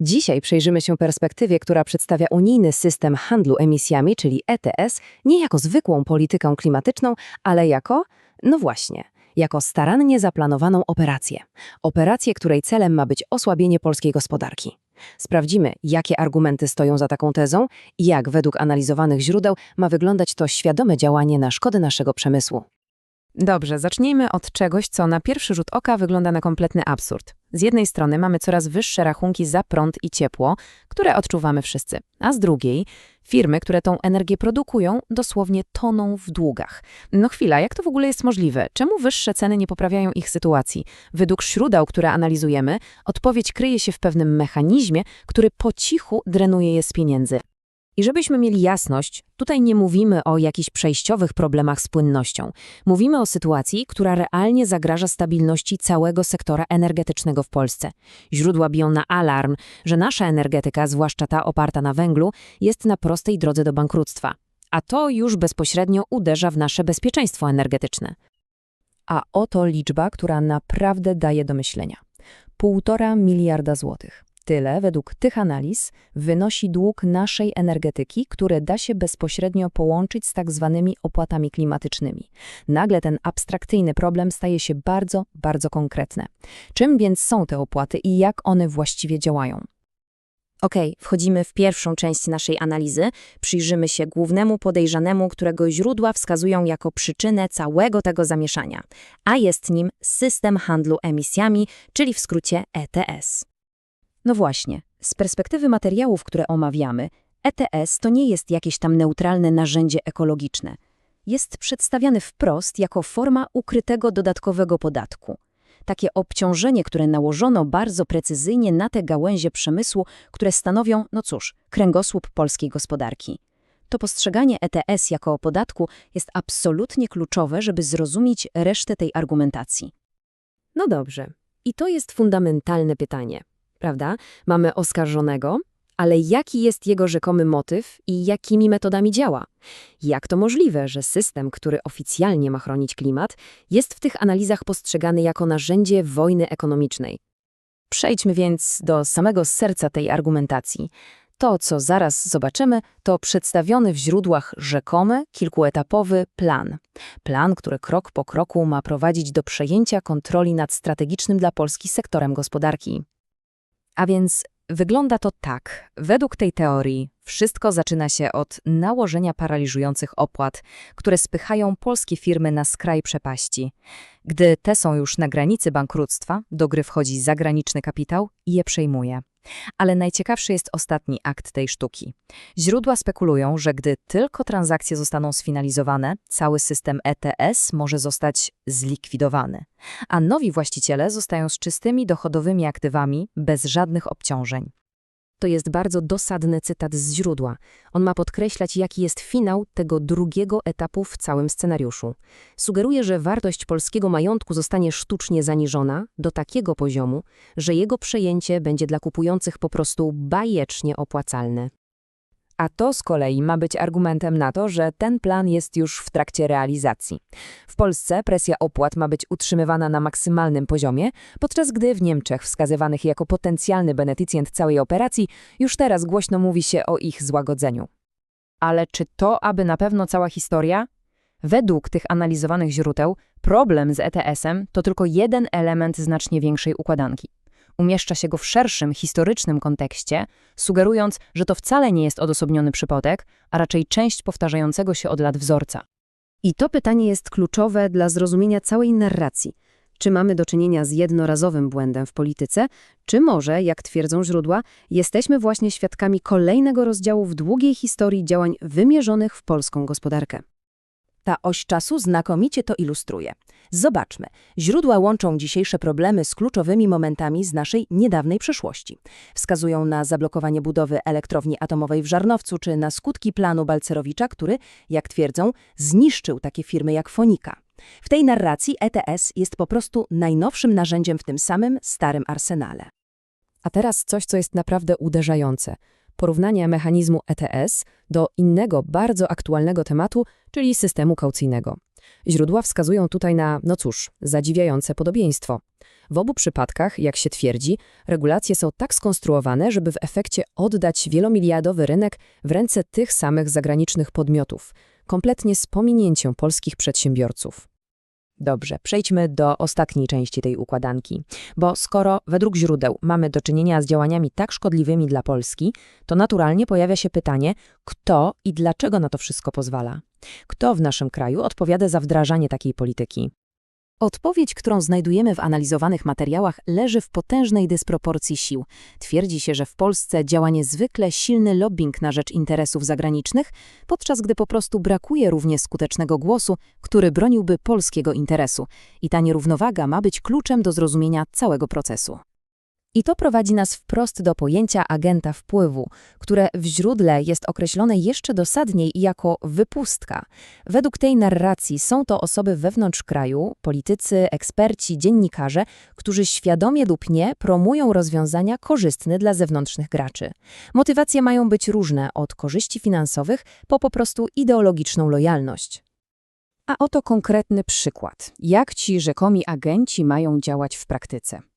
Dzisiaj przyjrzymy się perspektywie, która przedstawia unijny system handlu emisjami, czyli ETS, nie jako zwykłą politykę klimatyczną, ale jako, no właśnie, jako starannie zaplanowaną operację. Operację, której celem ma być osłabienie polskiej gospodarki. Sprawdzimy, jakie argumenty stoją za taką tezą i jak według analizowanych źródeł ma wyglądać to świadome działanie na szkodę naszego przemysłu. Dobrze, zacznijmy od czegoś, co na pierwszy rzut oka wygląda na kompletny absurd. Z jednej strony mamy coraz wyższe rachunki za prąd i ciepło, które odczuwamy wszyscy, a z drugiej firmy, które tą energię produkują, dosłownie toną w długach. No chwila, jak to w ogóle jest możliwe? Czemu wyższe ceny nie poprawiają ich sytuacji? Według źródeł, które analizujemy, odpowiedź kryje się w pewnym mechanizmie, który po cichu drenuje je z pieniędzy. I żebyśmy mieli jasność, tutaj nie mówimy o jakichś przejściowych problemach z płynnością. Mówimy o sytuacji, która realnie zagraża stabilności całego sektora energetycznego w Polsce. Źródła biją na alarm, że nasza energetyka, zwłaszcza ta oparta na węglu, jest na prostej drodze do bankructwa. A to już bezpośrednio uderza w nasze bezpieczeństwo energetyczne. A oto liczba, która naprawdę daje do myślenia. Półtora miliarda złotych. Tyle, według tych analiz, wynosi dług naszej energetyki, który da się bezpośrednio połączyć z tak zwanymi opłatami klimatycznymi. Nagle ten abstrakcyjny problem staje się bardzo, bardzo konkretny. Czym więc są te opłaty i jak one właściwie działają? Ok, wchodzimy w pierwszą część naszej analizy. Przyjrzymy się głównemu podejrzanemu, którego źródła wskazują jako przyczynę całego tego zamieszania, a jest nim system handlu emisjami, czyli w skrócie ETS. No właśnie, z perspektywy materiałów, które omawiamy, ETS to nie jest jakieś tam neutralne narzędzie ekologiczne. Jest przedstawiany wprost jako forma ukrytego dodatkowego podatku. Takie obciążenie, które nałożono bardzo precyzyjnie na te gałęzie przemysłu, które stanowią, no cóż, kręgosłup polskiej gospodarki. To postrzeganie ETS jako podatku jest absolutnie kluczowe, żeby zrozumieć resztę tej argumentacji. No dobrze. I to jest fundamentalne pytanie prawda? Mamy oskarżonego, ale jaki jest jego rzekomy motyw i jakimi metodami działa? Jak to możliwe, że system, który oficjalnie ma chronić klimat, jest w tych analizach postrzegany jako narzędzie wojny ekonomicznej? Przejdźmy więc do samego serca tej argumentacji. To, co zaraz zobaczymy, to przedstawiony w źródłach rzekomy, kilkuetapowy plan. Plan, który krok po kroku ma prowadzić do przejęcia kontroli nad strategicznym dla Polski sektorem gospodarki. A więc wygląda to tak. Według tej teorii wszystko zaczyna się od nałożenia paraliżujących opłat, które spychają polskie firmy na skraj przepaści. Gdy te są już na granicy bankructwa, do gry wchodzi zagraniczny kapitał i je przejmuje. Ale najciekawszy jest ostatni akt tej sztuki. Źródła spekulują, że gdy tylko transakcje zostaną sfinalizowane, cały system ETS może zostać zlikwidowany, a nowi właściciele zostają z czystymi dochodowymi aktywami bez żadnych obciążeń. To jest bardzo dosadny cytat z źródła. On ma podkreślać, jaki jest finał tego drugiego etapu w całym scenariuszu. Sugeruje, że wartość polskiego majątku zostanie sztucznie zaniżona do takiego poziomu, że jego przejęcie będzie dla kupujących po prostu bajecznie opłacalne. A to z kolei ma być argumentem na to, że ten plan jest już w trakcie realizacji. W Polsce presja opłat ma być utrzymywana na maksymalnym poziomie, podczas gdy w Niemczech, wskazywanych jako potencjalny beneficjent całej operacji, już teraz głośno mówi się o ich złagodzeniu. Ale czy to aby na pewno cała historia? Według tych analizowanych źródeł, problem z ETS-em to tylko jeden element znacznie większej układanki umieszcza się go w szerszym, historycznym kontekście, sugerując, że to wcale nie jest odosobniony przypadek, a raczej część powtarzającego się od lat wzorca. I to pytanie jest kluczowe dla zrozumienia całej narracji. Czy mamy do czynienia z jednorazowym błędem w polityce, czy może, jak twierdzą źródła, jesteśmy właśnie świadkami kolejnego rozdziału w długiej historii działań wymierzonych w polską gospodarkę. Ta oś czasu znakomicie to ilustruje. Zobaczmy. Źródła łączą dzisiejsze problemy z kluczowymi momentami z naszej niedawnej przeszłości. Wskazują na zablokowanie budowy elektrowni atomowej w Żarnowcu czy na skutki planu Balcerowicza, który, jak twierdzą, zniszczył takie firmy jak Fonika. W tej narracji ETS jest po prostu najnowszym narzędziem w tym samym starym arsenale. A teraz coś, co jest naprawdę uderzające – porównania mechanizmu ETS do innego, bardzo aktualnego tematu, czyli systemu kaucyjnego. Źródła wskazują tutaj na, no cóż, zadziwiające podobieństwo. W obu przypadkach, jak się twierdzi, regulacje są tak skonstruowane, żeby w efekcie oddać wielomiliardowy rynek w ręce tych samych zagranicznych podmiotów, kompletnie z pominięciem polskich przedsiębiorców. Dobrze, przejdźmy do ostatniej części tej układanki. Bo skoro według źródeł mamy do czynienia z działaniami tak szkodliwymi dla Polski, to naturalnie pojawia się pytanie, kto i dlaczego na to wszystko pozwala? Kto w naszym kraju odpowiada za wdrażanie takiej polityki? Odpowiedź, którą znajdujemy w analizowanych materiałach, leży w potężnej dysproporcji sił. Twierdzi się, że w Polsce działa niezwykle silny lobbying na rzecz interesów zagranicznych, podczas gdy po prostu brakuje równie skutecznego głosu, który broniłby polskiego interesu. I ta nierównowaga ma być kluczem do zrozumienia całego procesu. I to prowadzi nas wprost do pojęcia agenta wpływu, które w źródle jest określone jeszcze dosadniej jako wypustka. Według tej narracji są to osoby wewnątrz kraju, politycy, eksperci, dziennikarze, którzy świadomie lub nie promują rozwiązania korzystne dla zewnętrznych graczy. Motywacje mają być różne, od korzyści finansowych po po prostu ideologiczną lojalność. A oto konkretny przykład. Jak ci rzekomi agenci mają działać w praktyce?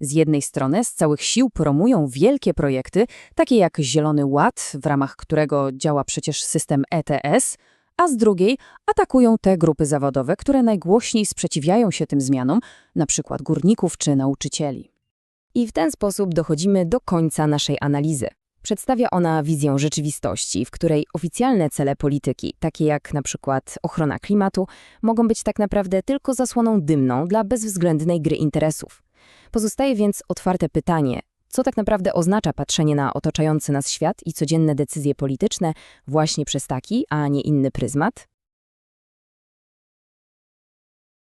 Z jednej strony z całych sił promują wielkie projekty, takie jak Zielony Ład, w ramach którego działa przecież system ETS, a z drugiej atakują te grupy zawodowe, które najgłośniej sprzeciwiają się tym zmianom, przykład górników czy nauczycieli. I w ten sposób dochodzimy do końca naszej analizy. Przedstawia ona wizję rzeczywistości, w której oficjalne cele polityki, takie jak na przykład ochrona klimatu, mogą być tak naprawdę tylko zasłoną dymną dla bezwzględnej gry interesów. Pozostaje więc otwarte pytanie, co tak naprawdę oznacza patrzenie na otaczający nas świat i codzienne decyzje polityczne właśnie przez taki, a nie inny pryzmat?